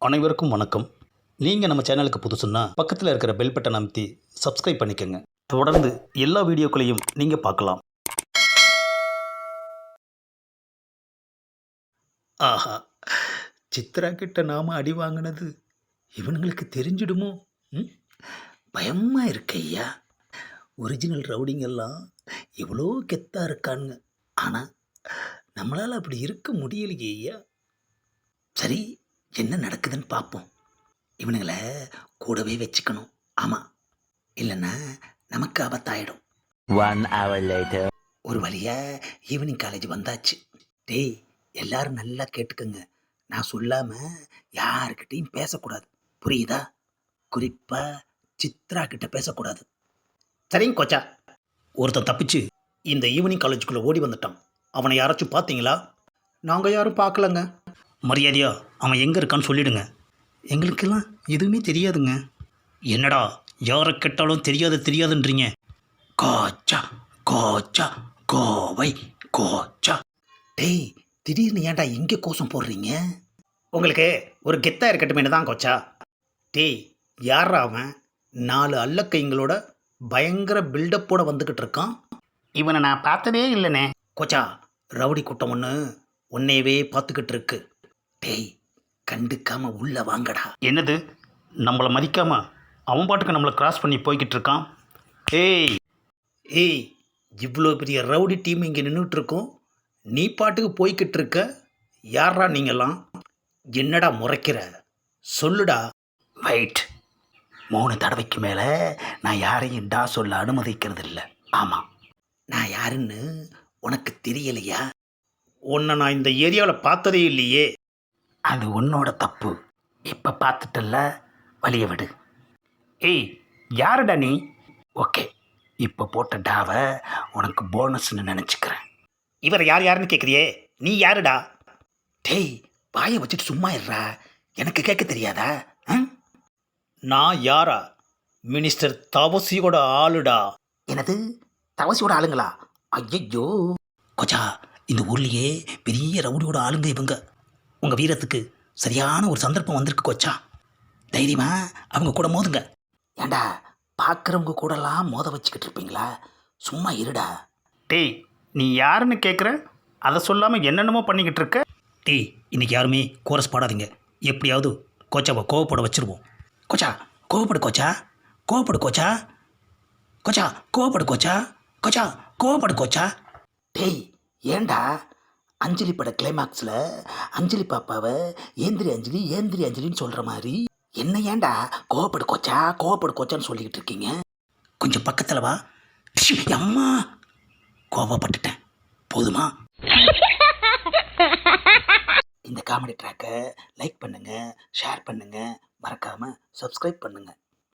அனைவருக்கும் வணக்கம். நீங்கள் நம்ம சேனலுக்கு புதுசுன்னா பக்கத்தில் இருக்கிற பெல் பட்டன் அமைத்தி சப்ஸ்கிரைப் பண்ணிக்கோங்க. தொடர்ந்து எல்லா வீடியோக்களையும் நீங்கள் பார்க்கலாம். ஆஹா சித்ரா கிட்ட நாம அடி வாங்கினது இவனுங்களுக்கு தெரிஞ்சிடுமோ? ம்? பயமா இருக்கு ஐயா. ஒரிஜினல் ரவுடிங்கெல்லாம் எவ்வளோ கெத்தா இருக்கானுங்க. ஆனால் நம்மளால் அப்படி இருக்க முடியலையே ஐயா. சரி என்ன நடக்குதுன்னு பார்ப்போம் இவனுங்களை கூடவே வச்சுக்கணும். ஆமாம் இல்லைன்னா நமக்கு ஆபத்தாயிடும். One hour later. ஒரு வழியா ஈவினிங் காலேஜ் வந்தாச்சு. டேய் எல்லாரும் நல்லா கேட்டுக்கங்க. நான் சொல்லாம யாருக்கிட்டையும் பேசக்கூடாது. புரியுதா? குறிப்பா சித்ரா கிட்ட பேசக்கூடாது. சரிங்க கோச்சா. ஒருத்தன் தப்பிச்சு இந்த ஈவினிங் காலேஜுக்குள்ள ஓடி வந்துட்டான். அவனை யாராச்சும் பார்த்தீங்களா? நாங்கள் யாரும் பார்க்கலங்க. மரியாதையா? அவன் எங்கே இருக்கான்னு சொல்லிடுங்க. எங்களுக்கெல்லாம் எதுவுமே தெரியாதுங்க. என்னடா யாரை கேட்டாலும் தெரியாது தெரியாதுன்றீங்க? கோச்சா கோச்சா கோவை கோச்சா. டேய் திடீர்னு ஏன்டா இங்கே கோஷம் போடுறீங்க? உங்களுக்கு ஒரு கெத்தா இருக்கட்டும் தான் கோச்சா. டேய் யாரா அவன்? நாலு அல்லக்கைங்களோட பயங்கர பில்டப்போட வந்துக்கிட்டு இருக்கான். இவனை நான் பார்த்ததே இல்லைனே கோச்சா ரவுடி கூட்டம் ஒன்று உன்னையவே பார்த்துக்கிட்டு இருக்கு. டேய் கண்டுக்காம உள்ள வாங்கடா. என்னது? நம்மளை மதிக்காம அவன் பாட்டுக்கு நம்மளை கிராஸ் பண்ணி போய்கிட்டு இருக்கான்? ஏய்! ஏய் இவ்வளோ பெரிய ரவுடி டீம் இங்கே நின்றுட்டு இருக்கோம் நீ பாட்டுக்கு போய்கிட்டு இருக்க? யாரா நீங்களாம் என்னடா முறைக்கிற? சொல்லுடா. வெயிட் மூணு தடவைக்கு மேலே நான் யாரையும் டா சொல்ல அனுமதிக்கிறது இல்லை ஆமாம் நான் யாருன்னு உனக்கு தெரியலையா? உன்னை நான் இந்த ஏரியாவில் பார்த்ததே இல்லையே. அது உன்னோட தப்பு. இப்போ பார்த்துட்டல்ல? வழிய விடு. ஏய் யாருடா நீ? ஓகே இப்போ போட்ட டாவை உனக்கு போனஸ்னு நினச்சிக்கிறேன். இவர் யார் யாருன்னு கேட்குறியே நீ யாருடா? டேய் வாயை வச்சுட்டு சும்மா இருடா. எனக்கு கேட்க தெரியாதா? நான் யாரா? மினிஸ்டர் தவசியோட ஆளுடா. எனது தவசியோட ஆளுங்களா? ஐயோ கொச்சா இந்த ஊர்லேயே பெரிய ரவுடியோட ஆளுங்க இவங்க. உங்கள் வீரத்துக்கு சரியான ஒரு சந்தர்ப்பம் வந்திருக்கு கொச்சா. தைரியமா அவங்க கூட மோதுங்க. ஏண்டா பார்க்குறவங்க கூடலாம் மோத வச்சுக்கிட்டு இருப்பீங்களா? சும்மா இருடா. டேய் நீ யாருன்னு கேட்குற அதை சொல்லாமல் என்னென்னமோ பண்ணிக்கிட்டு இருக்க? டேய் இன்னைக்கு யாருமே கோரஸ் பாடாதீங்க. எப்படியாவது கோச்சாவை கோவப்பட வச்சிருவோம். கோச்சா கோவப்படு கோச்சா. கோவப்படு கோச்சா. கோச்சா கோவப்படு கோச்சா. கோச்சா கோவப்படு கோச்சா. டேய் ஏண்டா? அஞ்சலி பட கிளைமாக்ஸில் அஞ்சலி பாப்பாவை ஏந்திரி அஞ்சலி ஏந்திரி அஞ்சலின்னு சொல்கிற மாதிரி என்ன ஏன்டா கோவப்படு கோச்சா கோவப்படு கோச்சான்னு சொல்லிக்கிட்டு இருக்கீங்க? கொஞ்சம் பக்கத்தில் வா. அம்மா. கோவப்பட்டுட்டேன். போதுமா? இந்த காமெடி ட்ராக்கை லைக் பண்ணுங்கள் ஷேர் பண்ணுங்கள் மறக்காமல் சப்ஸ்கிரைப் பண்ணுங்கள்